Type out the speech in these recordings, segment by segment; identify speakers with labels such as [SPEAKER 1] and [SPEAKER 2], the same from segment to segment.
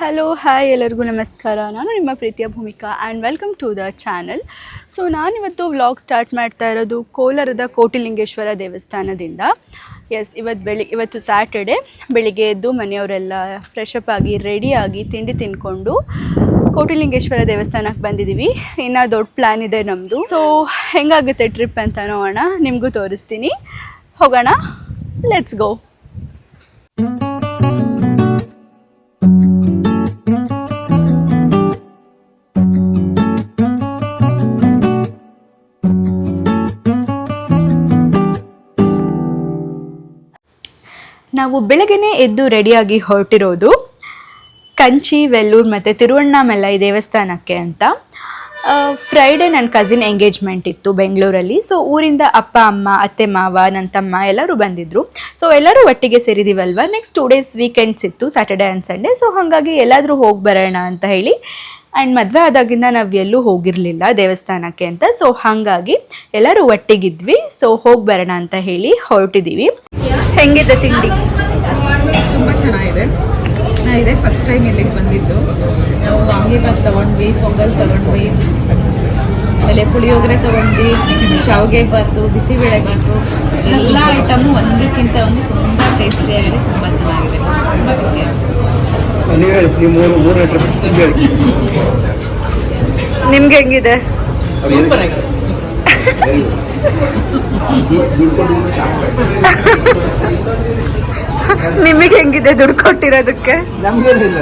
[SPEAKER 1] Hello hi ಎಲ್ಲರಿಗೂ ನಮಸ್ಕಾರ. ನಾನು ನಿಮ್ಮ ಪ್ರೀತಿಯ Bhoomika and welcome to the channel so ನಾನಿವತ್ತು ವ್ಲಾಗ್ ಸ್ಟಾರ್ಟ್ ಮಾಡ್ತಾ ಇರೋದು ಕೋಲಾರದ ಕೋಟಿಲಿಂಗೇಶ್ವರ ದೇವಸ್ಥಾನದಿಂದ. ಎಸ್ ಇವತ್ತು ಬೆಳಿ, ಇವತ್ತು ಸ್ಯಾಟರ್ಡೆ ಬೆಳಿಗ್ಗೆ ಎದ್ದು ಮನೆಯವರೆಲ್ಲ ಫ್ರೆಶ್ ಅಪ್ ಆಗಿ ರೆಡಿಯಾಗಿ ತಿಂಡಿ ತಿನ್ಕೊಂಡು ಕೋಟಿಲಿಂಗೇಶ್ವರ ದೇವಸ್ಥಾನಕ್ಕೆ ಬಂದಿದ್ದೀವಿ ಇನ್ನೂ ದೊಡ್ಡ ಪ್ಲ್ಯಾನ್ ಇದೆ ನಮ್ಮದು ಸೊ ಹೆಂಗಾಗುತ್ತೆ ಟ್ರಿಪ್ ಅಂತ ನೋಡೋಣ. ನಿಮಗೂ ತೋರಿಸ್ತೀನಿ. ಹೋಗೋಣ. ಲೆಟ್ಸ್ ಗೋ ನಾವು ಬೆಳಗ್ಗೆನೇ ಎದ್ದು ರೆಡಿಯಾಗಿ ಹೊರಟಿರೋದು ಕಂಚಿ, ವೆಲ್ಲೂರ್ ಮತ್ತು ತಿರುವಣ್ಣಾಮಲೈ ದೇವಸ್ಥಾನಕ್ಕೆ ಅಂತ. ಫ್ರೈಡೇ ನನ್ನ ಕಸಿನ್ ಎಂಗೇಜ್ಮೆಂಟ್ ಇತ್ತು ಬೆಂಗಳೂರಲ್ಲಿ. ಸೊ ಊರಿಂದ ಅಪ್ಪ, ಅಮ್ಮ, ಅತ್ತೆ, ಮಾವ ನನ್ನ ತಮ್ಮ ಎಲ್ಲರೂ ಬಂದಿದ್ದರು ಸೊ ಎಲ್ಲರೂ ಒಟ್ಟಿಗೆ ಸೇರಿದ್ದೀವಲ್ವ ನೆಕ್ಸ್ಟ್ ಟೂ ಡೇಸ್ ವೀಕೆಂಡ್ಸ್ ಇತ್ತು ಸ್ಯಾಟರ್ಡೆ ಆ್ಯಂಡ್ ಸಂಡೇ ಸೊ ಹಾಗಾಗಿ ಎಲ್ಲಾದರೂ ಹೋಗಿ ಬರೋಣ ಅಂತ ಹೇಳಿ ಆ್ಯಂಡ್ ಮದುವೆ ಆದಾಗಿಂದ ನಾವು ಎಲ್ಲೂ ಹೋಗಿರಲಿಲ್ಲ ದೇವಸ್ಥಾನಕ್ಕೆ ಅಂತ. ಸೊ ಹಾಗಾಗಿ ಎಲ್ಲರೂ ಒಟ್ಟಿಗಿದ್ವಿ. ಸೊ ಹೋಗಿ ಬರೋಣ ಅಂತ ಹೇಳಿ ಹೊರಟಿದ್ದೀವಿ ಹೆಂಗಿದೆ ತಿಂಡಿ?
[SPEAKER 2] ತುಂಬ ಚೆನ್ನಾಗಿದೆ. ಇದೆ ಫಸ್ಟ್ ಟೈಮ್ ಇಲ್ಲಿಗೆ ಬಂದಿದ್ದು. ನಾವು ವಾಂಗಿಬಾತ್ ತೊಗೊಂಡ್ವಿ, ಪೊಂಗಲ್ ತೊಗೊಂಡ್ವಿ. ಆಮೇಲೆ ಪುಳಿಯೋಗರೆ ತೊಗೊಂಡ್ವಿ, ಶಾವಿಗೆ ಬಾತು ಬಿಸಿಬೇಳೆ ಬಾತು ಎಲ್ಲ ಐಟಮು ಒಂದಕ್ಕಿಂತ ಒಂದು ತುಂಬ ಟೇಸ್ಟಿಯಾಗಿದೆ ತುಂಬ ಚೆನ್ನಾಗಿದೆ ತುಂಬ ಖುಷಿಯಾಗಿದೆ
[SPEAKER 3] ನೀವು ಹೇಳಿ ನೀವು ಮೂರು ಮೂರು ಟ್ರಿಪ್ ಹೇಳಿ
[SPEAKER 1] ನಿಮ್ಗೆ ಹೆಂಗಿದೆ. ನಿಮಗೆ ಹೆಂಗಿದೆ ದುಡ್ಡು ಕೊಟ್ಟಿರೋದಕ್ಕೆ?
[SPEAKER 3] ನಮ್ಗೇನಿಲ್ಲ.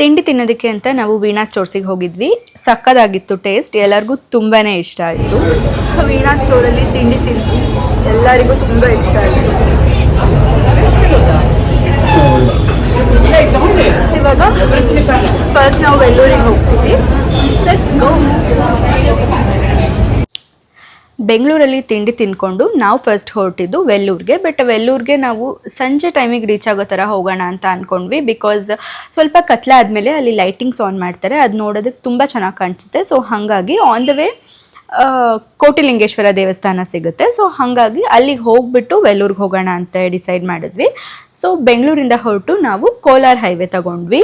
[SPEAKER 1] ತಿಂಡಿ ತಿನ್ನೋದಕ್ಕೆ ಅಂತ ನಾವು ವೀಣಾ ಸ್ಟೋರ್ಸಿಗೆ ಹೋಗಿದ್ವಿ. ಸಕ್ಕದಾಗಿತ್ತು ಟೇಸ್ಟ್ ಎಲ್ಲರಿಗೂ ತುಂಬಾ ಇಷ್ಟ ಆಯಿತು. ವೀಣಾ ಸ್ಟೋರಲ್ಲಿ ತಿಂಡಿ ತಿಂದು ಎಲ್ಲರಿಗೂ ತುಂಬ ಇಷ್ಟ ಆಯಿತು. ಇವಾಗ ಫಸ್ಟ್ ನಾವು ಹೋಗ್ತೀವಿ. ಬೆಂಗಳೂರಲ್ಲಿ ತಿಂಡಿ ತಿನ್ಕೊಂಡು ನಾವು ಫಸ್ಟ್ ಹೊರಟಿದ್ದು ವೆಲ್ಲೂರ್ಗೆ ಬಟ್ ವೆಲ್ಲೂರ್ಗೆ ನಾವು ಸಂಜೆ ಟೈಮಿಗೆ ರೀಚ್ ಆಗೋ ಥರ ಹೋಗೋಣ ಅಂತ ಅಂದ್ಕೊಂಡ್ವಿ ಬಿಕಾಸ್ ಸ್ವಲ್ಪ ಕತ್ಲೆ ಆದಮೇಲೆ ಅಲ್ಲಿ ಲೈಟಿಂಗ್ಸ್ ಆನ್ ಮಾಡ್ತಾರೆ. ಅದು ನೋಡೋದಕ್ಕೆ ತುಂಬ ಚೆನ್ನಾಗಿ ಕಾಣಿಸುತ್ತೆ. ಸೊ ಹಾಗಾಗಿ ಆನ್ ದ ವೇ ಕೋಟಿಲಿಂಗೇಶ್ವರ ದೇವಸ್ಥಾನ ಸಿಗುತ್ತೆ. ಸೊ ಹಾಗಾಗಿ ಅಲ್ಲಿಗೆ ಹೋಗ್ಬಿಟ್ಟು ವೆಲ್ಲೂರ್ಗೆ ಹೋಗೋಣ ಅಂತ ಡಿಸೈಡ್ ಮಾಡಿದ್ವಿ. ಸೊ ಬೆಂಗಳೂರಿಂದ ಹೊರಟು ನಾವು ಕೋಲಾರ್ ಹೈವೇ ತಗೊಂಡ್ವಿ.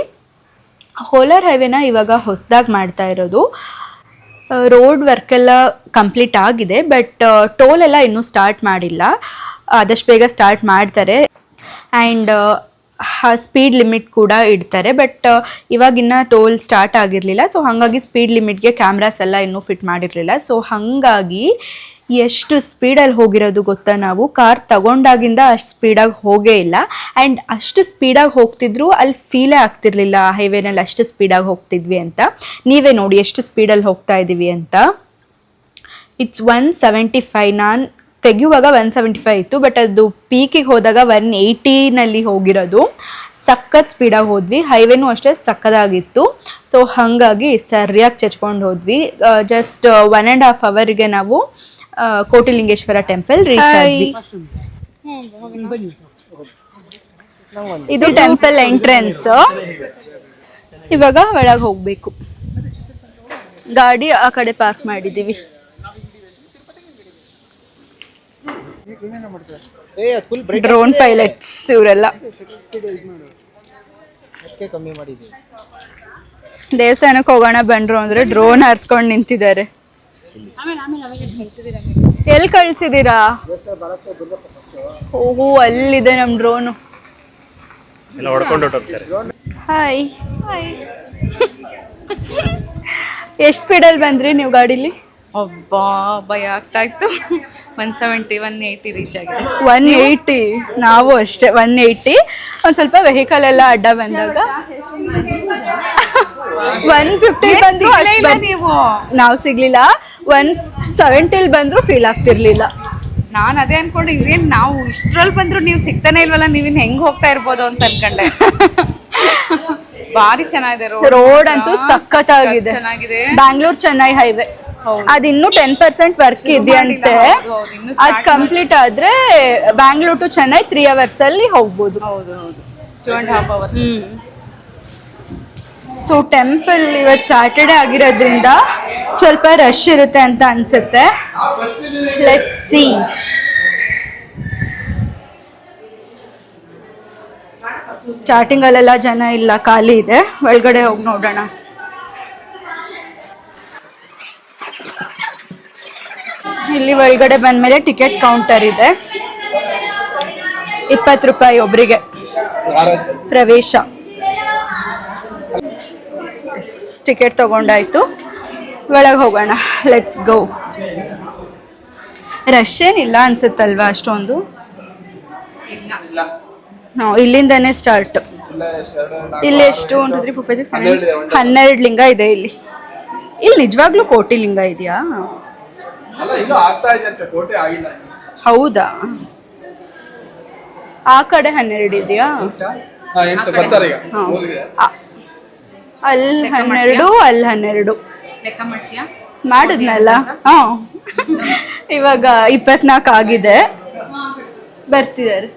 [SPEAKER 1] ಕೋಲಾರ್ ಹೈವೇನ ಇವಾಗ ಹೊಸದಾಗಿ ಮಾಡ್ತಾ ಇರೋದು. ರೋಡ್ ವರ್ಕ್ ಎಲ್ಲ ಕಂಪ್ಲೀಟ್ ಆಗಿದೆ ಬಟ್ ಟೋಲ್ ಎಲ್ಲ ಇನ್ನೂ ಸ್ಟಾರ್ಟ್ ಮಾಡಿಲ್ಲ. ಆದಷ್ಟು ಬೇಗ ಸ್ಟಾರ್ಟ್ ಮಾಡ್ತಾರೆ. ಆ್ಯಂಡ್ ಸ್ಪೀಡ್ ಲಿಮಿಟ್ ಕೂಡ ಇಡ್ತಾರೆ. ಬಟ್ ಇವಾಗಿನ್ನ ಟೋಲ್ ಸ್ಟಾರ್ಟ್ ಆಗಿರಲಿಲ್ಲ. ಸೊ ಹಾಗಾಗಿ ಸ್ಪೀಡ್ ಲಿಮಿಟ್ಗೆ ಕ್ಯಾಮ್ರಾಸ್ ಎಲ್ಲ ಇನ್ನೂ ಫಿಟ್ ಮಾಡಿರಲಿಲ್ಲ. ಸೊ ಹಾಗಾಗಿ ಎಷ್ಟು ಸ್ಪೀಡಲ್ಲಿ ಹೋಗಿರೋದು ಗೊತ್ತಾ ನಾವು? ಕಾರ್ ತಗೊಂಡಾಗಿಂದ ಅಷ್ಟು ಸ್ಪೀಡಾಗಿ ಹೋಗೇ ಇಲ್ಲ. ಆ್ಯಂಡ್ ಅಷ್ಟು ಸ್ಪೀಡಾಗಿ ಹೋಗ್ತಿದ್ರು ಅಲ್ಲಿ ಫೀಲೇ ಆಗ್ತಿರ್ಲಿಲ್ಲ. ಹೈವೇನಲ್ಲಿ ಅಷ್ಟು ಸ್ಪೀಡಾಗಿ ಹೋಗ್ತಿದ್ವಿ ಅಂತ. ನೀವೇ ನೋಡಿ ಎಷ್ಟು ಸ್ಪೀಡಲ್ಲಿ ಹೋಗ್ತಾ ಇದ್ದೀವಿ ಅಂತ. ಇಟ್ಸ್ ಒನ್ ಸೆವೆಂಟಿ ಫೈವ್ ನಾನು ತೆಗೆಯುವಾಗ ಒನ್ ಸೆವೆಂಟಿ ಫೈವ್ ಇತ್ತು ಬಟ್ ಅದು ಪೀಕಿಗೆ ಹೋದಾಗ ಒನ್ ಏಯ್ಟಿನಲ್ಲಿ ಹೋಗಿರೋದು. ಸಖತ್ ಸ್ಪೀಡಾಗಿ ಹೋದ್ವಿ. ಹೈವೇನೂ ಅಷ್ಟೇ ಸಕ್ಕದಾಗಿತ್ತು ಸೊ ಹಾಗಾಗಿ ಸರಿಯಾಗಿ ಚಚ್ಕೊಂಡು ಹೋದ್ವಿ. ಜಸ್ಟ್ ಒನ್ ಆ್ಯಂಡ್ ಹಾಫ್ ಅವರ್ಗೆ ನಾವು ಕೋಟಿಲಿಂಗೇಶ್ವರ ಟೆಂಪಲ್ ರೀಚ್ ಆದ್ವಿ. ಇದು ಟೆಂಪಲ್ ಎಂಟ್ರೆನ್ಸ್ ಇವಾಗ ಒಳಗೆ ಹೋಗಬೇಕು. ಗಾಡಿ ಆ ಕಡೆ ಪಾರ್ಕ್ ಮಾಡಿದ್ದೀವಿ ಡ್ರೋನ್ ಪೈಲಟ್ಸ್ ಇವರೆಲ್ಲ. ದೇವಸ್ಥಾನಕ್ಕೆ ಹೋಗೋಣ ಬಂದ್ರು ಅಂದ್ರೆ ಡ್ರೋನ್ ಹಾರಿಸ್ಕೊಂಡು ನಿಂತಿದ್ದಾರೆ. ಎಲ್ಲಿ ಕಳ್ಸಿದೀರಾ? ಓಹೋ ಅಲ್ಲಿದೆ ನಮ್ ಡ್ರೋನ್ ಹಾಯ್ ಎಷ್ಟು ಸ್ಪೀಡಲ್ಲಿ ಬಂದ್ರಿ ನೀವು ಗಾಡೀಲಿ?
[SPEAKER 2] ಅಬ್ಬಾ ಭಯ ಆಗ್ತಾ ಇತ್ತು. One seventy one eighty reach ಆಗಿದೆ.
[SPEAKER 1] ಒನ್ ಏಯ್ಟಿ ನಾವು ಅಷ್ಟೇ ಒನ್ ಏಯ್ಟಿ ಒಂದು ಸ್ವಲ್ಪ ವೆಹಿಕಲ್ ಎಲ್ಲ ಅಡ್ಡ ಬಂದಾಗ. ಒನ್ ಫಿಫ್ಟಿ ಬಂದ್ರು
[SPEAKER 2] ನೀವು.
[SPEAKER 1] ನಾವು ಸಿಗ್ಲಿಲ್ಲ. ಒನ್ ಸೆವೆಂಟಿಲ್ ಬಂದ್ರು ಫೀಲ್ ಆಗ್ತಿರ್ಲಿಲ್ಲ.
[SPEAKER 2] ನಾನು ಅದೇ ಅನ್ಕೊಂಡು ಇವೇನು ನಾವು ಇಷ್ಟ್ರಲ್ಲಿ ಬಂದ್ರು ನೀವು ಸಿಗ್ತಾನೆ ಇಲ್ವಲ್ಲ ನೀವಿನ್ ಹೆಂಗ್ ಹೋಗ್ತಾ ಇರ್ಬೋದು ಅಂತ ಅನ್ಕೊಂಡೆ. ಬಾರಿ ಚೆನ್ನಾಗಿದೆ
[SPEAKER 1] ರೋಡ್. ಅಂತೂ ಸಖತ್ತಾಗಿದೆ.
[SPEAKER 2] ಚೆನ್ನಾಗಿದೆ.
[SPEAKER 1] ಬ್ಯಾಂಗ್ಳೂರ್ ಚೆನ್ನೈ ಹೈವೇ. ಅದ್ ಇನ್ನು ಟೆನ್ ಪರ್ಸೆಂಟ್ ವರ್ಕ್ ಇದೆಯಂತೆ. ಅದ್ ಕಂಪ್ಲೀಟ್ ಆದ್ರೆ Bangalore to Chennai three hours ಅಲ್ಲಿ ಹೋಗ್ಬೋದು. ಸೊ ಟೆಂಪಲ್ ಇವತ್ತು ಸ್ಯಾಟರ್ಡೆ ಆಗಿರೋದ್ರಿಂದ ಸ್ವಲ್ಪ ರಶ್ ಇರುತ್ತೆ ಅಂತ ಅನ್ಸುತ್ತೆ. ಲೆಟ್ ಸಿ ಸ್ಟಾರ್ಟಿಂಗಲ್ಲೆಲ್ಲ ಜನ ಇಲ್ಲ ಖಾಲಿ ಇದೆ. ಒಳಗಡೆ ಹೋಗಿ ನೋಡೋಣ. ಇಲ್ಲಿ ಒಳಗಡೆ ಬಂದ್ಮೇಲೆ ಟಿಕೆಟ್ ಕೌಂಟರ್ ಇದೆ. ಇಪ್ಪತ್ತು ರೂಪಾಯಿ ಒಬ್ರಿಗೆ ಪ್ರವೇಶ. ಟಿಕೆಟ್ ತಗೊಂಡಾಯ್ತು. ಒಳಗೆ ಹೋಗೋಣ. ಲೆಟ್ಸ್ ಗೋ ರಶ್ ಏನಿಲ್ಲ ಅನ್ಸುತ್ತಲ್ವಾ ಅಷ್ಟೊಂದು? ಇಲ್ಲಿಂದನೇ ಸ್ಟಾರ್ಟ್ ಇಲ್ಲಿ ಎಷ್ಟು one three four five six ಹನ್ನೆರಡು ಲಿಂಗ ಇದೆ ಇಲ್ಲಿ. ಇಲ್ಲಿ ನಿಜವಾಗ್ಲೂ ಕೋಟಿ ಲಿಂಗ ಇದೆಯಾ? ಹೌದಾ? ಆ ಕಡೆ ಹನ್ನೆರಡು ಇದೆಯಾ. ಅಲ್ಲಿ ಹನ್ನೆರಡು ಅಲ್ಲಿ ಹನ್ನೆರಡು. ಮಾಡಿದ್ನಲ್ಲ? ಹಾಂ. ಇವಾಗ ಇಪ್ಪತ್ನಾಲ್ಕು ಆಗಿದೆ. ಬರ್ತಿದ್ದಾರೆ.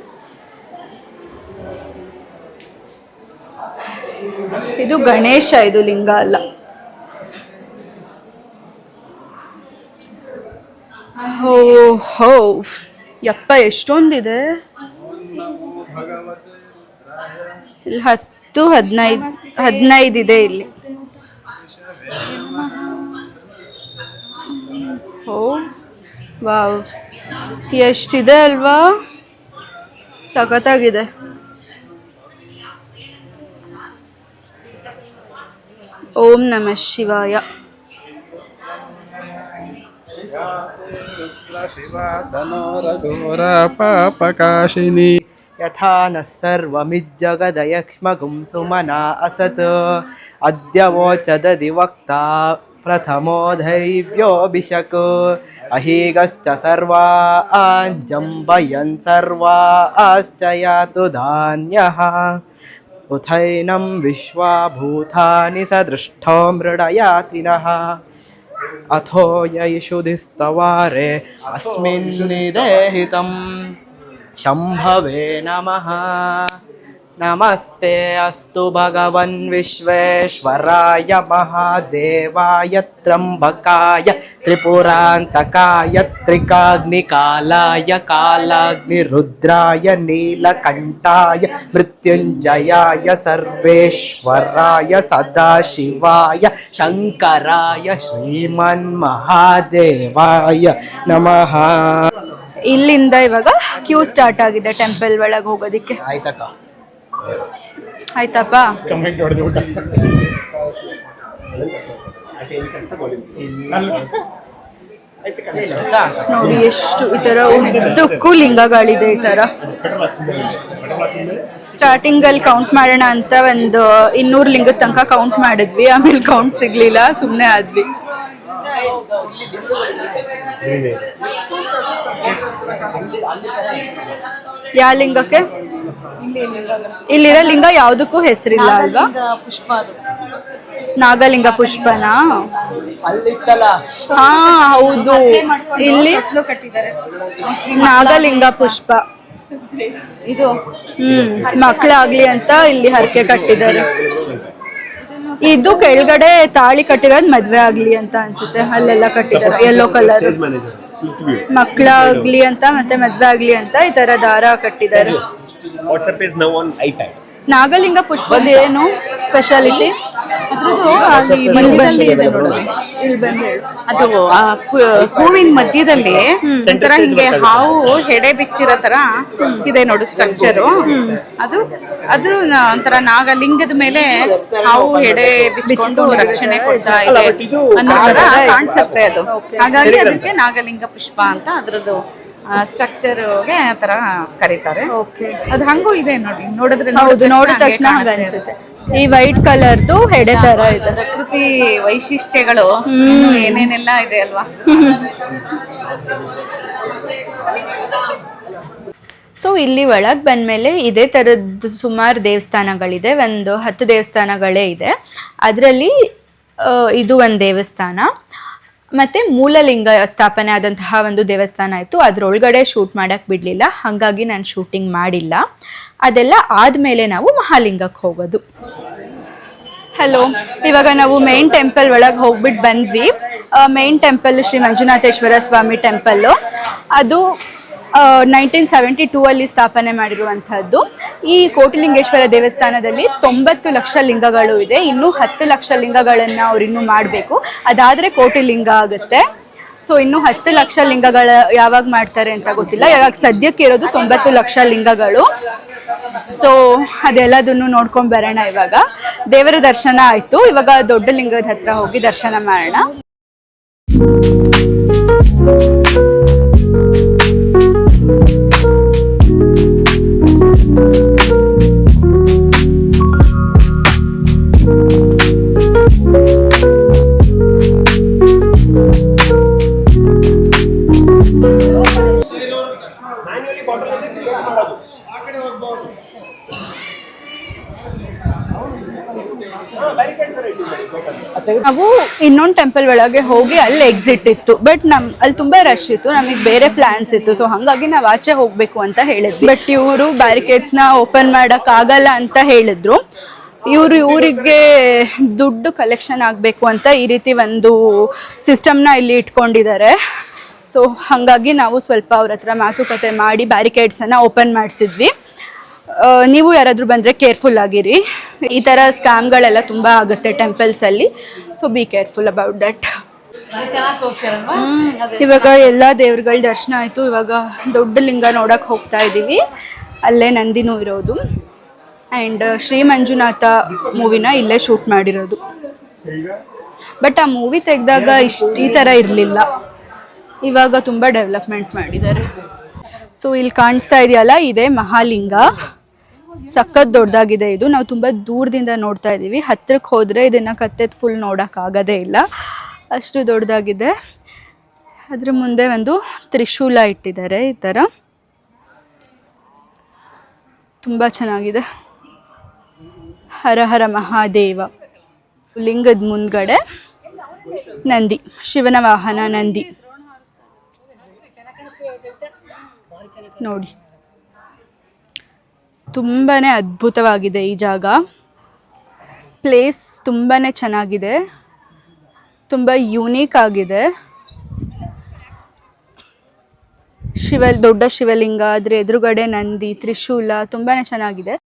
[SPEAKER 1] ಇದು ಗಣೇಶ ಇದು ಲಿಂಗ ಅಲ್ಲ. ಹೋ ಹೋ. ಯಪ್ಪ, ಎಷ್ಟೊಂದಿದೆ? ಇಲ್ಲಿ ಹತ್ತು, ಹದಿನೈದು ಹದಿನೈದು ಇದೆ ಇಲ್ಲಿ. Oh wow. ಎಷ್ಟಿದೆ ಅಲ್ವಾ? ಸಖತ್ತಾಗಿದೆ. ಓಂ ನಮಃ ಶಿವಾಯ.
[SPEAKER 3] शिवातमोरदोरापकाशिनि
[SPEAKER 4] यथा नः सर्वमिज्जगदयक्ष्मगुं सुमना असत्। अद्य वोच दधिवक्ता प्रथमो दैव्योऽभिषक्। अहीगश्च सर्वा आञ्जम्बयन् सर्वा आश्च यातु धान्यः। उथैनं विश्वा भूतानि स मृडयातिनः अथो यैषुधिस्तवारे अस्मिन् निदेहितम्। शम्भवे नमः ನಮಸ್ತೆ ಅಸ್ತು ಭಗವನ್ ವಿಶ್ವೇಶ್ವರಾಯ ಮಹಾದೇವಾಯ ತ್ರಂಬಕಾಯ ತ್ರಿಪುರಾಂತಕಾಯ ತ್ರಿಕಾಗ್ನಿಕಾಲಾಯ ಕಾಲಾಗ್ನಿರುದ್ರಾಯ ನೀಲಕಂಠಾಯ ಮೃತ್ಯುಂಜಯಾಯ ಸರ್ವೇಶ್ವರಾಯ ಸದಾಶಿವಾಯ ಶಂಕರಾಯ ಶ್ರೀಮನ್ ಮಹಾದೇವಾಯ ನಮಃ.
[SPEAKER 1] ಇಲ್ಲಿಂದ ಇವಾಗ ಕ್ಯೂ ಸ್ಟಾರ್ಟ್ ಆಗಿದೆ ಟೆಂಪಲ್ ಒಳಗೆ ಹೋಗೋದಿಕ್ಕೆ.
[SPEAKER 4] ಆಯ್ತಕ್ಕ.
[SPEAKER 1] ಆಯ್ತಪ್ಪ.
[SPEAKER 3] ಕಮೆಂಟ್
[SPEAKER 1] ನೋಡಿ ಎಷ್ಟು ಈ ತರ ಉದ್ದಕ್ಕೂ ಲಿಂಗಗಳಿದೆ ಈ ತರ. ಸ್ಟಾರ್ಟಿಂಗ್ ಅಲ್ಲಿ ಕೌಂಟ್ ಮಾಡೋಣ ಅಂತ ಒಂದು ಇನ್ನೂರು ಲಿಂಗದ ತನಕ ಕೌಂಟ್ ಮಾಡಿದ್ವಿ ಆಮೇಲೆ ಕೌಂಟ್ ಸಿಗ್ಲಿಲ್ಲ ಸುಮ್ಮನೆ ಆದ್ವಿ. ಯಾವ ಲಿಂಗಕ್ಕೆ? ಇಲ್ಲಿರೋ ಲಿಂಗ ಯಾವುದಕ್ಕೂ ಹೆಸರಿಲ್ಲ ಅಲ್ವಾ?
[SPEAKER 2] ಪುಷ್ಪ ಅದು.
[SPEAKER 1] ನಾಗಲಿಂಗ ಪುಷ್ಪನಾ? ಹಾ ಹೌದು. ಇಲ್ಲಿ
[SPEAKER 2] ಕಟ್ಟಿದ್ದಾರೆ.
[SPEAKER 1] ನಾಗಲಿಂಗ ಪುಷ್ಪ.
[SPEAKER 2] ಇದು.
[SPEAKER 1] ಹ್ಮ್ ಮಕ್ಕಳಾಗ್ಲಿ ಅಂತ ಇಲ್ಲಿ ಹರಕೆ ಕಟ್ಟಿದ್ದಾರೆ. ಇದು ಕೆಳಗಡೆ ತಾಳಿ ಕಟ್ಟಿರೋದು ಮದ್ವೆ ಆಗ್ಲಿ ಅಂತ ಅನ್ಸುತ್ತೆ. ಅಲ್ಲೆಲ್ಲ ಕಟ್ಟಿದ್ದಾರೆ. ಯೆಲ್ಲೋ ಕಲರ್ ಮಕ್ಕಳಾಗ್ಲಿ ಅಂತ ಮತ್ತೆ ಮದ್ವೆ ಆಗ್ಲಿ ಅಂತ ಈ ತರ ದಾರ ಕಟ್ಟಿದ್ದಾರೆ.
[SPEAKER 5] WhatsApp is now on iPad.
[SPEAKER 1] ನಾಗಲಿಂಗ ಪುಷ್ಪದ ಏನು ಸ್ಪೆಷಾಲಿಟಿ
[SPEAKER 2] ಅದು ಆ ಪು- ಹೂವಿನ ಮಧ್ಯದಲ್ಲಿ ಒಂಥರ ಹಿಂಗೆ ಹಾವು ಹೆಡೆ ಬಿಚ್ಚಿರೋ ತರ ಇದೆ ನೋಡು ಸ್ಟ್ರಕ್ಚರು ಅದು ಅದು ನ- ಒಂಥರ ನಾಗಲಿಂಗದ ಮೇಲೆ ಹಾವು ಹೆಡೆ ಬಿಚ್ಚಿಕೊಂಡು ರಕ್ಷಣೆ ಕೊಡ್ತಾ ಇದೆ ಅನ್ನೋ ತರ ಕಾಣಿಸುತ್ತೆ ಅದು. ಹಾಗಾಗಿ ಅದಕ್ಕೆ ನಾಗಲಿಂಗ ಪುಷ್ಪ ಅಂತ ಅದ್ರದ್ದು ಸ್ಟ್ರಕ್ಚರ್ಗೆ ಆ ತರ ಕರೀತಾರೆ. ಅದು ಹಂಗೂ ಇದೆ ನೋಡಿ ನೋಡಿದ್ರೆ
[SPEAKER 1] ಹೌದು ನೋಡಿದ ತಕ್ಷಣ ಹಂಗ ಅನ್ಸುತ್ತೆ. ಈ ವೈಟ್ ಕಲರ್ದು ಹೆಡೆ ತರ ಇದೆ.
[SPEAKER 2] ಪ್ರಕೃತಿ ವೈಶಿಷ್ಟ್ಯಗಳು ಏನೇನೆಲ್ಲ ಇದೆ ಅಲ್ವಾ?
[SPEAKER 1] ಸೊ ಇಲ್ಲಿ ಒಳಗೆ ಬಂದಮೇಲೆ ಇದೇ ಥರದ್ದು ಸುಮಾರು ದೇವಸ್ಥಾನಗಳಿದೆ ಒಂದು ಹತ್ತು ದೇವಸ್ಥಾನಗಳೇ ಇದೆ. ಅದರಲ್ಲಿ ಇದು ಒಂದು ದೇವಸ್ಥಾನ. ಮತ್ತು ಮೂಲಲಿಂಗ ಸ್ಥಾಪನೆ ಆದಂತಹ ಒಂದು ದೇವಸ್ಥಾನ ಇತ್ತು. ಅದರೊಳಗಡೆ ಶೂಟ್ ಮಾಡಕ್ಕೆ ಬಿಡಲಿಲ್ಲ. ಹಾಗಾಗಿ ನಾನು ಶೂಟಿಂಗ್ ಮಾಡಿಲ್ಲ. ಅದೆಲ್ಲ ಆದಮೇಲೆ ನಾವು ಮಹಾಲಿಂಗಕ್ಕೆ ಹೋಗೋದು. ಹಲೋ ಇವಾಗ ನಾವು ಮೇನ್ ಟೆಂಪಲ್ ಒಳಗೆ ಹೋಗ್ಬಿಟ್ಟು ಬಂದ್ವಿ. Main temple Shri Manjunatheshwara Swamy temple ಅದು ನೈನ್ಟೀನ್ ಸೆವೆಂಟಿ ಟೂ ಅಲ್ಲಿ ಸ್ಥಾಪನೆ ಮಾಡಿರುವಂಥದ್ದು. ಈ ಕೋಟಿಲಿಂಗೇಶ್ವರ ದೇವಸ್ಥಾನದಲ್ಲಿ ತೊಂಬತ್ತು ಲಕ್ಷ ಲಿಂಗಗಳು ಇದೆ. ಇನ್ನೂ ಹತ್ತು ಲಕ್ಷ ಲಿಂಗಗಳನ್ನು ಅವ್ರು ಇನ್ನೂ ಮಾಡಬೇಕು. ಅದಾದರೆ ಕೋಟಿಲಿಂಗ ಆಗುತ್ತೆ. ಸೊ ಇನ್ನು ಹತ್ತು ಲಕ್ಷ ಲಿಂಗಗಳ ಯಾವಾಗ ಮಾಡ್ತಾರೆ ಅಂತ ಗೊತ್ತಿಲ್ಲ. ಯಾವಾಗ ಸದ್ಯಕ್ಕೆ ಇರೋದು ತೊಂಬತ್ತು ಲಕ್ಷ ಲಿಂಗಗಳು. ಸೊ ಅದೆಲ್ಲದನ್ನು ನೋಡ್ಕೊಂಡ್ ಬರೋಣ ಇವಾಗ. ದೇವರ ದರ್ಶನ ಆಯ್ತು. ಇವಾಗ ದೊಡ್ಡ ಲಿಂಗದ ಹತ್ರ ಹೋಗಿ ದರ್ಶನ ಮಾಡೋಣ. ನಾವು ಇನ್ನೊಂದು ಟೆಂಪಲ್ ಒಳಗೆ ಹೋಗಿ ಅಲ್ಲಿ ಎಕ್ಸಿಟ್ ಇತ್ತು. ಬಟ್ ನಮ್ ಅಲ್ಲಿ ತುಂಬಾ ರಶ್ ಇತ್ತು. ನಮಗೆ ಬೇರೆ ಪ್ಲಾನ್ಸ್ ಇತ್ತು. ಸೊ ಹಂಗಾಗಿ ನಾವು ಆಚೆ ಹೋಗ್ಬೇಕು ಅಂತ ಹೇಳಿದ್ವಿ. ಬಟ್ ಇವರು ಬ್ಯಾರಿಕೇಡ್ಸ್ನ ಓಪನ್ ಮಾಡಕ್ ಆಗಲ್ಲ ಅಂತ ಹೇಳಿದ್ರು. ಇವರು ಇವರಿಗೆ ದುಡ್ಡು ಕಲೆಕ್ಷನ್ ಆಗಬೇಕು ಅಂತ ಈ ರೀತಿ ಒಂದು ಸಿಸ್ಟಮ್ನ ಇಲ್ಲಿ ಇಟ್ಕೊಂಡಿದ್ದಾರೆ ಸೊ ಹಾಗಾಗಿ ನಾವು ಸ್ವಲ್ಪ ಅವ್ರ ಹತ್ರ ಮಾತುಕತೆ ಮಾಡಿ ಬ್ಯಾರಿಕೇಡ್ಸನ್ನು ಓಪನ್ ಮಾಡಿಸಿದ್ವಿ. ನೀವು ಯಾರಾದರೂ ಬಂದರೆ ಕೇರ್ಫುಲ್ ಆಗಿರಿ. ಈ ಥರ ಸ್ಕ್ಯಾಮ್ಗಳೆಲ್ಲ ತುಂಬ ಆಗುತ್ತೆ ಟೆಂಪಲ್ಸಲ್ಲಿ so be careful about that ಇವಾಗ ಎಲ್ಲ ದೇವ್ರಗಳ ದರ್ಶನ ಆಯಿತು. ಇವಾಗ ದೊಡ್ಡ ಲಿಂಗ ನೋಡೋಕೆ ಹೋಗ್ತಾ ಇದ್ದೀವಿ ಅಲ್ಲೇ ನಂದಿನೂ ಇರೋದು. ಆ್ಯಂಡ್ ಶ್ರೀ ಮಂಜುನಾಥ ಮೂವಿನ ಇಲ್ಲೇ ಶೂಟ್ ಮಾಡಿರೋದು. ಬಟ್ ಆ ಮೂವಿ ತೆಗೆದಾಗ ಇಷ್ಟು ಈ ಥರ ಇರಲಿಲ್ಲ. ಇವಾಗ ತುಂಬ ಡೆವಲಪ್ಮೆಂಟ್ ಮಾಡಿದ್ದಾರೆ. ಸೊ ಇಲ್ಲಿ ಕಾಣಿಸ್ತಾ ಇದೆಯಲ್ಲ, ಇದೆ ಮಹಾಲಿಂಗ. ಸಖತ್ ದೊಡ್ಡದಾಗಿದೆ ಇದು. ನಾವು ತುಂಬ ದೂರದಿಂದ ನೋಡ್ತಾ ಇದ್ದೀವಿ ಹತ್ತಿರಕ್ಕೆ ಹೋದರೆ ಇದನ್ನು ಕತ್ತೆ ಫುಲ್ ನೋಡೋಕ್ಕಾಗೋದೇ ಇಲ್ಲ. ಅಷ್ಟು ದೊಡ್ಡದಾಗಿದೆ. ಅದ್ರ ಮುಂದೆ ಒಂದು ತ್ರಿಶೂಲ ಇಟ್ಟಿದ್ದಾರೆ ಈ ಥರ ತುಂಬ ಚೆನ್ನಾಗಿದೆ. ಹರ ಹರ ಮಹಾದೇವ. ಲಿಂಗದ ಮುಂದ್ಗಡೆ ನಂದಿ. ಶಿವನ ವಾಹನ ನಂದಿ. ನೋಡಿ. ತುಂಬಾ ಅದ್ಭುತವಾಗಿದೆ ಈ ಜಾಗ. ಪ್ಲೇಸ್ ತುಂಬಾ ಚೆನ್ನಾಗಿದೆ. ತುಂಬ ಯೂನೀಕ್ ಆಗಿದೆ. ಶಿವ ದೊಡ್ಡ ಶಿವಲಿಂಗ, ಅದ್ರ ಎದುರುಗಡೆ ನಂದಿ, ತ್ರಿಶೂಲ ತುಂಬಾ ಚೆನ್ನಾಗಿದೆ.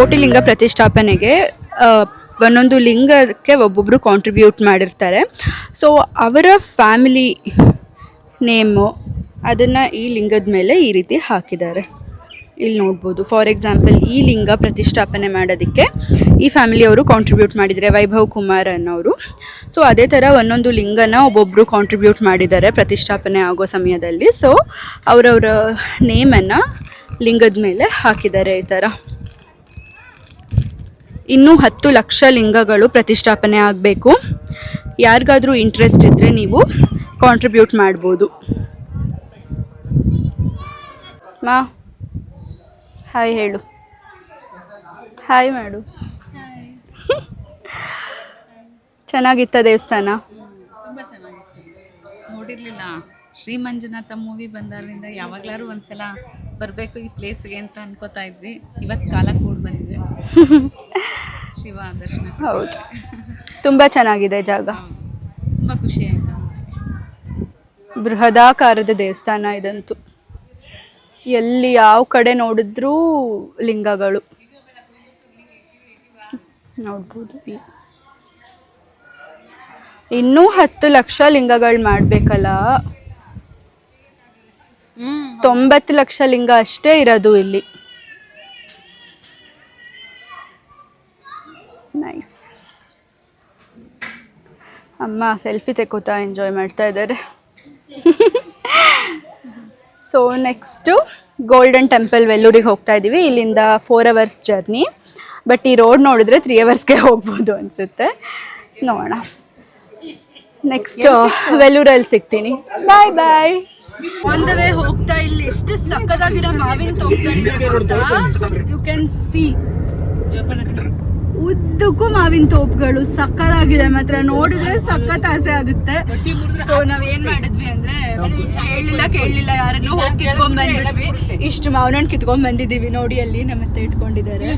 [SPEAKER 1] ಕೋಟಿಲಿಂಗ ಪ್ರತಿಷ್ಠಾಪನೆಗೆ ಒಂದೊಂದು ಲಿಂಗಕ್ಕೆ ಒಬ್ಬೊಬ್ಬರು ಕಾಂಟ್ರಿಬ್ಯೂಟ್ ಮಾಡಿರ್ತಾರೆ. ಸೊ ಅವರ ಫ್ಯಾಮಿಲಿ ನೇಮು ಅದನ್ನು ಈ ಲಿಂಗದ ಮೇಲೆ ಈ ರೀತಿ ಹಾಕಿದ್ದಾರೆ. ಇಲ್ಲಿ ನೋಡ್ಬೋದು. ಫಾರ್ ಎಕ್ಸಾಂಪಲ್ ಈ ಲಿಂಗ ಪ್ರತಿಷ್ಠಾಪನೆ ಮಾಡೋದಕ್ಕೆ ಈ ಫ್ಯಾಮಿಲಿಯವರು ಕಾಂಟ್ರಿಬ್ಯೂಟ್ ಮಾಡಿದ್ದಾರೆ ವೈಭವ್ ಕುಮಾರ್ ಅನ್ನೋರು. ಸೊ ಅದೇ ಥರ ಒಂದೊಂದು ಲಿಂಗನ ಒಬ್ಬೊಬ್ಬರು ಕಾಂಟ್ರಿಬ್ಯೂಟ್ ಮಾಡಿದ್ದಾರೆ ಪ್ರತಿಷ್ಠಾಪನೆ ಆಗೋ ಸಮಯದಲ್ಲಿ. ಸೊ ಅವರವರ ನೇಮನ್ನು ಲಿಂಗದ ಮೇಲೆ ಹಾಕಿದ್ದಾರೆ ಈ ಥರ ಇನ್ನೂ ಹತ್ತು ಲಕ್ಷ ಲಿಂಗಗಳು ಪ್ರತಿಷ್ಠಾಪನೆ ಆಗಬೇಕು. ಯಾರಿಗಾದರೂ ಇಂಟ್ರೆಸ್ಟ್ ಇದ್ದರೆ ನೀವು ಕಾಂಟ್ರಿಬ್ಯೂಟ್ ಮಾಡ್ಬೋದು. ಮಾ ಹಾಯ್ ಹೇಳು. ಹಾಯ್ ಮಾಡು. ಚೆನ್ನಾಗಿತ್ತ ದೇವಸ್ಥಾನ?
[SPEAKER 2] ತುಂಬ ಚೆನ್ನಾಗಿತ್ತು. ನೋಡಿರಲಿಲ್ಲ. ಶ್ರೀ ಮಂಜುನಾಥ ಮೂವಿ ಬಂದಾದ್ರಿಂದ ಯಾವಾಗಲಾರು ಒಂದ್ಸಲ ಬರಬೇಕು ಈ ಪ್ಲೇಸ್ಗೆ ಅಂತ ಅನ್ಕೋತಾ ಇದ್ವಿ. ಇವತ್ತು ಕಾಲ ಕೂಡ ಶಿವ ದರ್ಶನ
[SPEAKER 1] ಹೌದು. ತುಂಬ ಚೆನ್ನಾಗಿದೆ ಜಾಗ.
[SPEAKER 2] ತುಂಬ ಖುಷಿ ಆಯಿತು
[SPEAKER 1] ಬೃಹದಾಕಾರದ ದೇವಸ್ಥಾನ ಇದಂತೂ. ಎಲ್ಲಿ ಯಾವ ಕಡೆ ನೋಡಿದ್ರೂ ಲಿಂಗಗಳು. ನೋಡ್ಬೋದು. ಇನ್ನೂ ಹತ್ತು ಲಕ್ಷ ಲಿಂಗಗಳು ಮಾಡಬೇಕಲ್ಲ. ತೊಂಬತ್ತು ಲಕ್ಷ ಲಿಂಗ ಅಷ್ಟೇ ಇರೋದು ಇಲ್ಲಿ. ನೈಸ್ ಅಮ್ಮ ಸೆಲ್ಫಿ ತೆಕ್ಕೋತಾ ಎಂಜಾಯ್ ಮಾಡ್ತಾ ಇದ್ದಾರೆ. ಸೊ ನೆಕ್ಸ್ಟು ಗೋಲ್ಡನ್ ಟೆಂಪಲ್ ವೆಲ್ಲೂರಿಗೆ ಹೋಗ್ತಾ ಇದ್ದೀವಿ ಇಲ್ಲಿಂದ ಫೋರ್ ಅವರ್ಸ್ ಜರ್ನಿ ಬಟ್ ಈ ರೋಡ್ ನೋಡಿದ್ರೆ ತ್ರೀ ಅವರ್ಸ್ಗೆ ಹೋಗ್ಬೋದು ಅನಿಸುತ್ತೆ. ನೋಡೋಣ. ನೆಕ್ಸ್ಟ್ ವೆಲ್ಲೂರಲ್ಲಿ ಸಿಗ್ತೀನಿ. Bye bye on the way ಹೋಗ್ತಾ ಇಲ್ಲಿ ಎಷ್ಟು ಸಕ್ಕದಾಗಿರೋ ಮಾವಿನ ತೋಟ ಯು ಕ್ಯಾನ್ ಸಿ ಉದ್ದಕ್ಕೂ ಮಾವಿನ ತೋಪುಗಳು ಸಖತ್ತಾಗಿದೆ ಮಾತ್ರ. ನೋಡಿದ್ರೆ ಸಖತ್ ಆಸೆ ಆಗುತ್ತೆ. ಸೊ ನಾವ್ ಏನ್ ಮಾಡಿದ್ವಿ ಅಂದ್ರೆ ಹೇಳಿಲ್ಲ ಕೇಳಲಿಲ್ಲ ಯಾರನ್ನು. ಹೋಗಿ ಕಿತ್ಕೊಂಡ್ ಬಂದಿದ್ವಿ ಇಷ್ಟು ಮಾವಿನ ಹಣ್ಣು ಕಿತ್ಕೊಂಡ್ ಬಂದಿದೀವಿ ನೋಡಿ ಅಲ್ಲಿ ನಮ್ಮ ಹತ್ರ ಇಟ್ಕೊಂಡಿದ್ದಾರೆ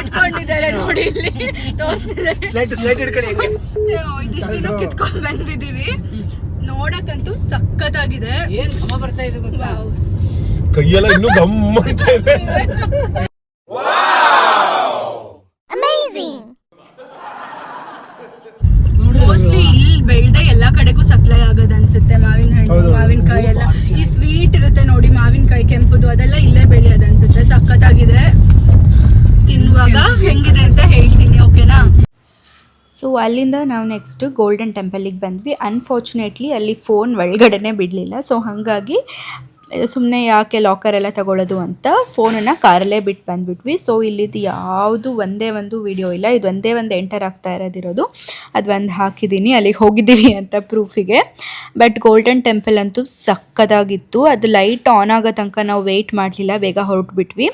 [SPEAKER 1] ಇಟ್ಕೊಂಡಿದ್ದಾರೆ ನೋಡಿ ಇಲ್ಲಿ. ಇದಿಷ್ಟು ಕಿತ್ಕೊಂಡ್ ಬಂದಿದೀವಿ ನೋಡಕ್ಕಂತೂ ಸಖತ್ತಾಗಿದೆ ಏನ್ ಸಮ ಬರ್ತಾ ಇದೆ
[SPEAKER 5] ಕೈಯೆಲ್ಲ ಇನ್ನೂ ಗಮ್ಮಂತ ಇದೆ.
[SPEAKER 1] ಮೋಸ್ಟ್ಲಿ ಇಲ್ಲಿ ಬೆಳ್ದೆ ಎಲ್ಲಾ ಕಡೆಗೂ ಸಪ್ಲೈ ಆಗೋದ್ ಅನ್ಸುತ್ತೆ. ಮಾವಿನ ಹಣ್ಣು ಮಾವಿನಕಾಯಿ ಎಲ್ಲ. ಈ ಸ್ವೀಟ್ ಇರುತ್ತೆ ನೋಡಿ ಮಾವಿನಕಾಯಿ ಕೆಂಪುದು ಅದೆಲ್ಲ ಇಲ್ಲೇ ಬೆಳೆಯೋದ್ ಅನ್ಸುತ್ತೆ. ಸಖತ್ತಾಗಿದೆ. ತಿನ್ನುವಾಗ ಹೆಂಗಿದೆ ಅಂತ ಹೇಳ್ತೀನಿ ಓಕೆನಾ? ಸೊ ಅಲ್ಲಿಂದ ನಾವು ನೆಕ್ಸ್ಟ್ ಗೋಲ್ಡನ್ ಟೆಂಪಲಿಗೆ ಬಂದ್ವಿ. ಅನ್ಫಾರ್ಚುನೇಟ್ಲಿ ಅಲ್ಲಿ ಫೋನ್ ಒಳಗಡೆನೆ ಬಿಡಲಿಲ್ಲ. ಸೊ ಹಾಗಾಗಿ ಸುಮ್ಮನೆ ಯಾಕೆ ಲಾಕರ್ ಎಲ್ಲ ತಗೊಳ್ಳೋದು ಅಂತ ಫೋನನ್ನು ಕಾರಲ್ಲೇ ಬಿಟ್ಟು ಬಂದ್ಬಿಟ್ವಿ. ಸೊ ಇಲ್ಲಿದ್ದು ಯಾವುದು ಒಂದೇ ಒಂದು ವಿಡಿಯೋ ಇಲ್ಲ. ಇದು ಒಂದೇ ಒಂದು ಎಂಟರ್ ಆಗ್ತಾ ಇರೋದಿರೋದು. ಅದು ಒಂದು ಹಾಕಿದ್ದೀನಿ ಅಲ್ಲಿಗೆ ಹೋಗಿದ್ದೀವಿ ಅಂತ ಪ್ರೂಫಿಗೆ ಬಟ್ ಗೋಲ್ಡನ್ ಟೆಂಪಲ್ ಅಂತೂ ಸಕ್ಕತ್ತಾಗಿತ್ತು ಅದು ಲೈಟ್ ಆನ್ ಆಗೋ ತನಕ ನಾವು ವೆಯ್ಟ್ ಮಾಡಲಿಲ್ಲ, ಬೇಗ ಹೊರಟುಬಿಟ್ವಿ.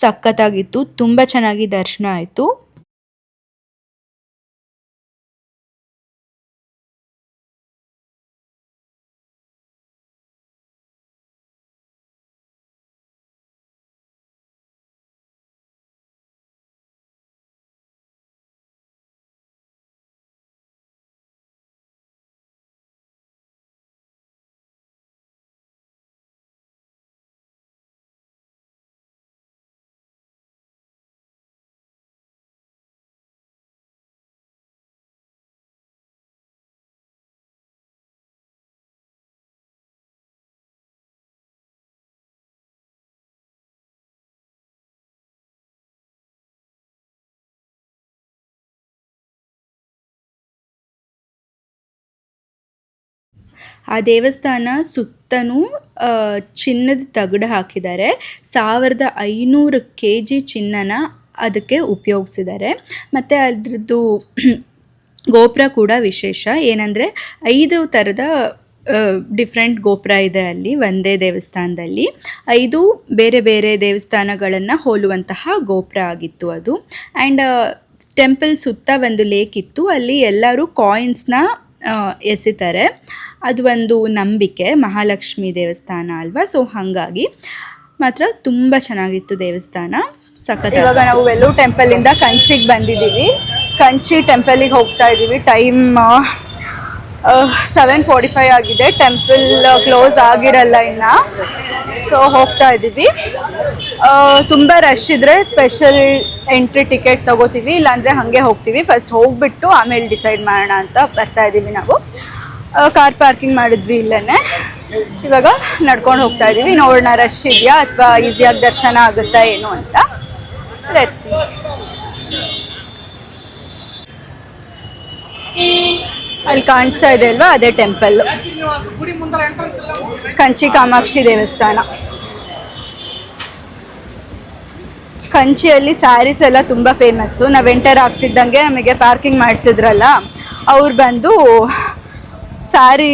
[SPEAKER 1] ಸಖತ್ತಾಗಿತ್ತು. ತುಂಬ ಚೆನ್ನಾಗಿ ದರ್ಶನ ಆಯಿತು. ಆ ದೇವಸ್ಥಾನ ಸುತ್ತನು ಚಿನ್ನದ ತಗಡು ಹಾಕಿದ್ದಾರೆ. ಸಾವಿರದ ಐನೂರು ಕೆ ಜಿ ಚಿನ್ನನ ಅದಕ್ಕೆ ಉಪಯೋಗಿಸಿದ್ದಾರೆ. ಮತ್ತು ಅದರದ್ದು ಗೋಪುರ ಕೂಡ ವಿಶೇಷ. ಏನಂದರೆ ಐದು ಥರದ ಡಿಫ್ರೆಂಟ್ ಗೋಪುರ ಇದೆ ಅಲ್ಲಿ, ಒಂದೇ ದೇವಸ್ಥಾನದಲ್ಲಿ. ಐದು ಬೇರೆ ಬೇರೆ ದೇವಸ್ಥಾನಗಳನ್ನು ಹೋಲುವಂತಹ ಗೋಪುರ ಆಗಿತ್ತು ಅದು. ಆ್ಯಂಡ್ ಟೆಂಪಲ್ ಸುತ್ತ ಒಂದು ಲೇಕ್ ಇತ್ತು. ಅಲ್ಲಿ ಎಲ್ಲರೂ ಕಾಯಿನ್ಸ್ನ ಎಸಿತಾರೆ. ಅದು ಒಂದು ನಂಬಿಕೆ, ಮಹಾಲಕ್ಷ್ಮಿ ದೇವಸ್ಥಾನ ಅಲ್ವಾ? ಸೊ ಹಾಗಾಗಿ ಮಾತ್ರ ತುಂಬ ಚೆನ್ನಾಗಿತ್ತು ದೇವಸ್ಥಾನ. ಸಖತ್ ಇವಾಗ ನಾವು ವೆಲ್ಲೂರ್ ಟೆಂಪಲಿಂದ ಕಂಚಿಗೆ ಬಂದಿದ್ದೀವಿ. ಕಂಚಿ ಟೆಂಪಲಿಗೆ ಹೋಗ್ತಾ ಇದ್ದೀವಿ. ಟೈಮ್ ಸೆವೆನ್ ಫೋರ್ಟಿ ಫೈವ್ ಆಗಿದೆ. ಟೆಂಪಲ್ ಕ್ಲೋಸ್ ಆಗಿರಲ್ಲ ಇನ್ನು. ಸೊ ಹೋಗ್ತಾ ಇದ್ದೀವಿ. ತುಂಬ ರಶ್ ಇದ್ರೆ ಸ್ಪೆಷಲ್ ಎಂಟ್ರಿ ಟಿಕೆಟ್ ತಗೋತೀವಿ ಇಲ್ಲಾಂದರೆ ಹಾಗೆ ಹೋಗ್ತೀವಿ. ಫಸ್ಟ್ ಹೋಗ್ಬಿಟ್ಟು ಆಮೇಲೆ ಡಿಸೈಡ್ ಮಾಡೋಣ ಅಂತ ಬರ್ತಾ ಇದ್ದೀವಿ ನಾವು. ಕಾರ್ ಪಾರ್ಕಿಂಗ್ ಮಾಡಿದ್ವಿ ಇಲ್ಲೇ ಇವಾಗ ನಡ್ಕೊಂಡು ಹೋಗ್ತಾ ಇದ್ದೀವಿ. ನೋಡೋಣ ರಶ್ ಇದೆಯಾ ಅಥವಾ ಈಸಿಯಾಗಿ ದರ್ಶನ ಆಗುತ್ತಾ ಏನು ಅಂತ. ಲೆಟ್ಸ್ ಅಲ್ಲಿ ಕಾಣಿಸ್ತಾ ಇದೆ ಅಲ್ವಾ? ಅದೇ ಟೆಂಪಲ್ ಕಂಚಿ ಕಾಮಾಕ್ಷಿ ದೇವಸ್ಥಾನ. ಕಂಚಿಯಲ್ಲಿ ಸ್ಯಾರೀಸ್ ಎಲ್ಲ ತುಂಬ ಫೇಮಸ್ಸು ನಾವು ಎಂಟರ್ ಆಗ್ತಿದ್ದಂಗೆ ನಮಗೆ ಪಾರ್ಕಿಂಗ್ ಮಾಡಿಸಿದ್ರಲ್ಲ, ಅವ್ರು ಬಂದು ಸ್ಯಾರಿ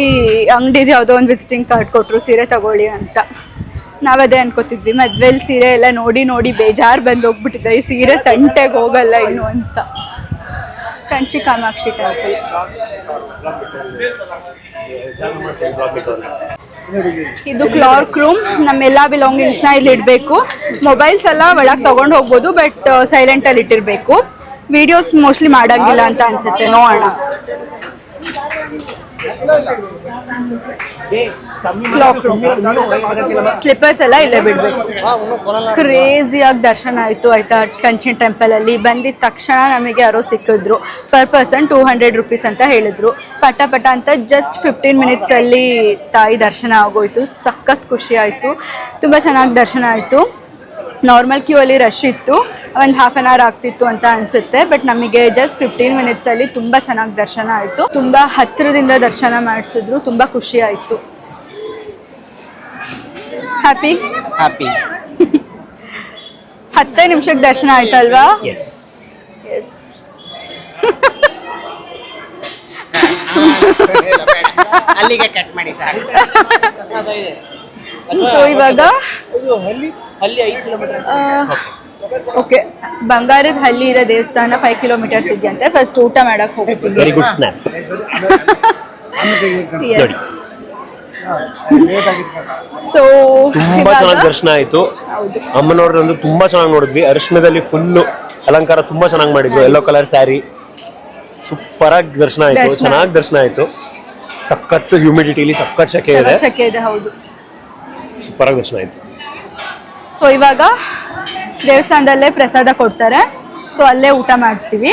[SPEAKER 1] ಅಂಗಡಿದು ಯಾವುದೋ ಒಂದು ವಿಸಿಟಿಂಗ್ ಕಾರ್ಡ್ ಕೊಟ್ಟರು ಸೀರೆ ತಗೊಳ್ಳಿ ಅಂತ. ನಾವದೇ ಅನ್ಕೋತಿದ್ವಿ, ಮದ್ವೆಲಿ ಸೀರೆ ಎಲ್ಲ ನೋಡಿ ನೋಡಿ ಬೇಜಾರು ಬಂದು ಹೋಗ್ಬಿಟ್ಟಿದೆ ಈ ಸೀರೆ ತಂಟೆಗೆ ಹೋಗಲ್ಲ ಇನ್ನು ಅಂತ. ಕಂಚಿ ಕಾಮಾಕ್ಷಿ ಟೆಂಪಲ್ ಇದು ಕ್ಲಾರ್ಕ್ ರೂಮ್. ನಮ್ಮೆಲ್ಲ ಬಿಲಾಂಗಿಂಗ್ಸ್ನ ಇಲ್ಲಿ ಇಡಬೇಕು. ಮೊಬೈಲ್ಸ್ ಎಲ್ಲ ಒಳಗೆ ತಗೊಂಡು ಹೋಗ್ಬೋದು ಬಟ್ ಸೈಲೆಂಟಲ್ಲಿ ಇಟ್ಟಿರಬೇಕು. ವಿಡಿಯೋಸ್ ಮೋಸ್ಟ್ಲಿ ಮಾಡಂಗಿಲ್ಲ ಅಂತ ಅನ್ಸುತ್ತೆ, ನೋಡೋಣ. ಸ್ಲಿಪ್ಪರ್ಸ್ ಎಲ್ಲ ಇಲ್ಲೇ ಬಿಡ್ಬೇಕು. ಕ್ರೇಜಿಯಾಗಿ ದರ್ಶನ ಆಯಿತು ಆಯ್ತಾ? ಕಂಚಿನ ಟೆಂಪಲ್ ಅಲ್ಲಿ. ಬಂದಿದ ತಕ್ಷಣ ನಮಗೆ ಯಾರೋ ಸಿಕ್ಕಿದ್ರು. Per person two hundred rupees ಅಂತ ಹೇಳಿದ್ರು. ಪಟ ಪಟ ಅಂತ ಜಸ್ಟ್ ಫಿಫ್ಟೀನ್ ಮಿನಿಟ್ಸಲ್ಲಿ ತಾಯಿ ದರ್ಶನ ಆಗೋಯ್ತು. ಸಖತ್ ಖುಷಿ ಆಯಿತು. ತುಂಬ ಚೆನ್ನಾಗಿ ದರ್ಶನ ಆಯಿತು. ನಾರ್ಮಲ್ ಕ್ಯೂ ಅಲ್ಲಿ ರಶ್ ಇತ್ತು. ಒಂದು ಹಾಫ್ ಆನ್ ಅವರ್ ಆಗ್ತಿತ್ತು ಅಂತ ಅನ್ಸುತ್ತೆ ಬಟ್ ನಮಗೆ ಜಸ್ಟ್ ಫಿಫ್ಟೀನ್ ಮಿನಿಟ್ಸಲ್ಲಿ ತುಂಬಾ ಚೆನ್ನಾಗಿ ದರ್ಶನ ಆಯಿತು. ತುಂಬಾ ಹತ್ತಿರದಿಂದ ದರ್ಶನ ಮಾಡಿಸಿದ್ರು. ತುಂಬಾ ಖುಷಿ ಆಯಿತು. ಹ್ಯಾಪಿ
[SPEAKER 4] ಹ್ಯಾಪಿ
[SPEAKER 1] ಹತ್ತೇ ನಿಮಿಷಕ್ಕೆ ದರ್ಶನ ಆಯ್ತಲ್ವಾ?
[SPEAKER 4] ಎಸ್
[SPEAKER 1] ಎಸ್
[SPEAKER 4] ಅಲ್ಲಿಗೆ ಕಟ್ ಮಾಡಿ ಸರ್
[SPEAKER 1] ಸೊ ಇವಾಗ?
[SPEAKER 4] ಅಲ್ಲಿ ಐದು ಕಿಲೋಮೀಟರ್.
[SPEAKER 1] ಓಕೆ ಬಂಗಾರದ ಹಳ್ಳಿ ಇರೋ ದೇವಸ್ಥಾನ ಫೈವ್ ಕಿಲೋಮೀಟರ್ಸ್ ಇದೆಯಂತೆ ಫಸ್ಟ್ ಊಟ ಮಾಡಕ್ ಹೋಗ್ತೀವಿ ಸೊ
[SPEAKER 5] ತುಂಬಾ ಚೆನ್ನಾಗಿ ದರ್ಶನ ಆಯ್ತು. ಅಮ್ಮನವ್ರದ್ದು ತುಂಬಾ ಚೆನ್ನಾಗಿ ನೋಡಿದ್ವಿ. ಅರಿಶಿಣದಲ್ಲಿ ಫುಲ್ಲು ಅಲಂಕಾರ ತುಂಬಾ ಚೆನ್ನಾಗಿ ಮಾಡಿದ್ರು. ಎಲ್ಲೋ ಕಲರ್ ಸ್ಯಾರಿ ಸೂಪರ್ ಆಗಿ ದರ್ಶನ ಆಯ್ತು. ಚೆನ್ನಾಗಿ ದರ್ಶನ ಆಯ್ತು. ಸಖತ್ ಹ್ಯೂಮಿಡಿಟಿಲಿ ಸಖತ್ ಶೆಕೆ ಇದೆ.
[SPEAKER 1] ಶಕೆ ಇದೆ ಹೌದು.
[SPEAKER 5] ಸೂಪರ್ ಆಗಿ ದರ್ಶನ ಆಯ್ತು.
[SPEAKER 1] ಸೊ ಇವಾಗ ದೇವಸ್ಥಾನದಲ್ಲೇ ಪ್ರಸಾದ ಕೊಡ್ತಾರೆ. ಸೊ ಅಲ್ಲೇ ಊಟ ಮಾಡ್ತೀವಿ.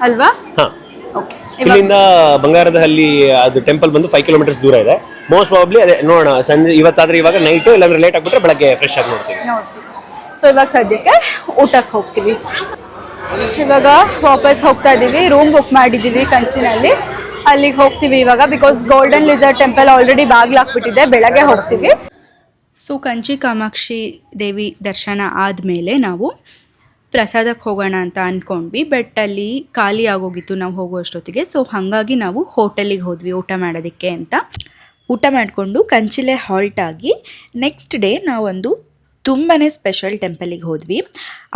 [SPEAKER 1] ಅಲ್ವಾ?
[SPEAKER 5] ಇಲ್ಲಿಂದ ಬಂಗಾರದ ಹಲ್ಲಿ ಅದು ಟೆಂಪಲ್ ಬಂದು ಫೈವ್ ಕಿಲೋಮೀಟರ್ಸ್ ದೂರ ಇದೆ. ಮೋಸ್ಟ್ ಪ್ರಾಬ್ಲಿ ಅದೇ ನೋಡೋಣ ಸಂಜೆ ಇವತ್ತಾದ್ರೆ ಇವಾಗ ನೈಟು ಇಲ್ಲಾಂದ್ರೆ ಲೇಟ್ ಆಗ್ಬಿಟ್ರೆ ಬೆಳಗ್ಗೆ ಫ್ರೆಶ್ ಆಗಿ ನೋಡ್ತೀವಿ.
[SPEAKER 1] ನೋಡ್ತೀವಿ. ಸೊ ಇವಾಗ ಸದ್ಯಕ್ಕೆ ಊಟಕ್ಕೆ ಹೋಗ್ತೀವಿ. ಇವಾಗ ವಾಪಸ್ ಹೋಗ್ತಾ ಇದ್ದೀವಿ ರೂಮ್ ಬುಕ್ ಮಾಡಿದ್ದೀವಿ ಕಂಚಿನಲ್ಲಿ. ಅಲ್ಲಿಗೆ ಹೋಗ್ತೀವಿ ಇವಾಗ ಬಿಕಾಸ್ ಗೋಲ್ಡನ್ ಲಿಸರ್ಟ್ ಟೆಂಪಲ್ ಆಲ್ರೆಡಿ ಬಾಗ್ಲಾಕ್ಬಿಟ್ಟಿದೆ ಬೆಳಗ್ಗೆ ಹೋಗ್ತೀವಿ. ಸೊ ಕಂಚಿ ಕಾಮಾಕ್ಷಿ ದೇವಿ ದರ್ಶನ ಆದಮೇಲೆ ನಾವು ಪ್ರಸಾದಕ್ಕೆ ಹೋಗೋಣ ಅಂತ ಅಂದ್ಕೊಂಡ್ವಿ ಬಟ್ ಅಲ್ಲಿ ಖಾಲಿ ಆಗೋಗಿತ್ತು ನಾವು ಹೋಗೋ ಅಷ್ಟೊತ್ತಿಗೆ ಸೊ ಹಾಗಾಗಿ ನಾವು ಹೋಟೆಲಿಗೆ ಹೋದ್ವಿ ಊಟ ಮಾಡೋದಕ್ಕೆ ಅಂತ. ಊಟ ಮಾಡಿಕೊಂಡು ಕಂಚಿಲೆ ಹಾಲ್ಟ್ ಆಗಿ ನೆಕ್ಸ್ಟ್ ಡೇ ನಾವೊಂದು ತುಂಬಾ ಸ್ಪೆಷಲ್ ಟೆಂಪಲಿಗೆ ಹೋದ್ವಿ.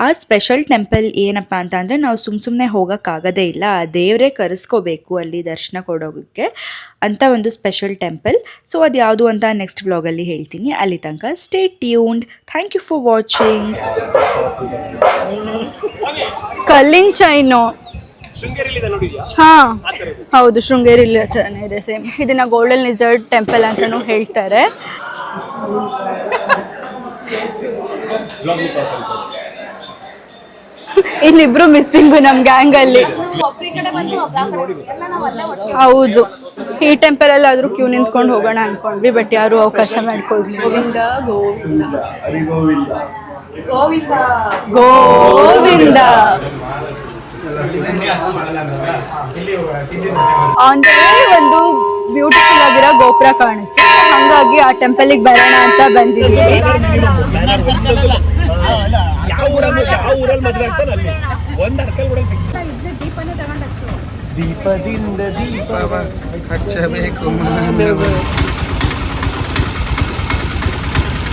[SPEAKER 1] ಆ ಸ್ಪೆಷಲ್ ಟೆಂಪಲ್ ಏನಪ್ಪ ಅಂತ ಅಂದರೆ ನಾವು ಸುಮ್ಮ ಸುಮ್ಮನೆ ಹೋಗೋಕ್ಕಾಗೋದೇ ಇಲ್ಲ ಆ ದೇವರೇ ಕರೆಸ್ಕೋಬೇಕು ಅಲ್ಲಿ ದರ್ಶನ ಕೊಡೋದಕ್ಕೆ ಅಂತ ಒಂದು ಸ್ಪೆಷಲ್ ಟೆಂಪಲ್ ಸೊ ಅದು ಯಾವುದು ಅಂತ ನೆಕ್ಸ್ಟ್ ಬ್ಲಾಗಲ್ಲಿ ಹೇಳ್ತೀನಿ. ಅಲ್ಲಿ ತನಕ stay tuned thank you for watching ಕಲ್ಲಿನ ಚೈನು ಹಾ ಹೌದು ಶೃಂಗೇರಿಲಿ ಇದೆ. ಸೇಮ್ ಇದನ್ನ ಗೋಲ್ಡನ್ ಲಿಸರ್ಡ್ ಟೆಂಪಲ್ ಅಂತಲೂ ಹೇಳ್ತಾರೆ. ಇಲ್ಲಿಬ್ರು ಮಿಸ್ಸಿಂಗು ನಮ್ ಗ್ಯಾಂಗ್ ಅಲ್ಲಿ. ಹೌದು. ಈ ಟೆಂಪಲ್ ಅಲ್ಲಿ ಆದ್ರೂ ಕ್ಯೂ ನಿಂತ್ಕೊಂಡು ಹೋಗೋಣ ಅನ್ಕೊಂಡ್ವಿ ಬಟ್ ಯಾರು ಅವಕಾಶ ಮಾಡ್ಕೊಳ್ರಿ ಗೋವಿಂದ ಗೋವಿಂದ. ಗೋವಿಂದ. ಆನ್ ದ ಒಂದು ಬ್ಯೂಟಿಫುಲ್ ಆಗಿರೋ ಗೋಪುರ ಕಾಣಿಸ್ತು. ಹಂಗಾಗಿ ಆ ಟೆಂಪಲಿಗೆ ಬರೋಣ ಅಂತ ಬಂದಿದ್ದೀವಿ.
[SPEAKER 4] ದೀಪದಿಂದ ದೀಪ.
[SPEAKER 3] ಹಚ್ಚಬೇಕು ಮಾನವ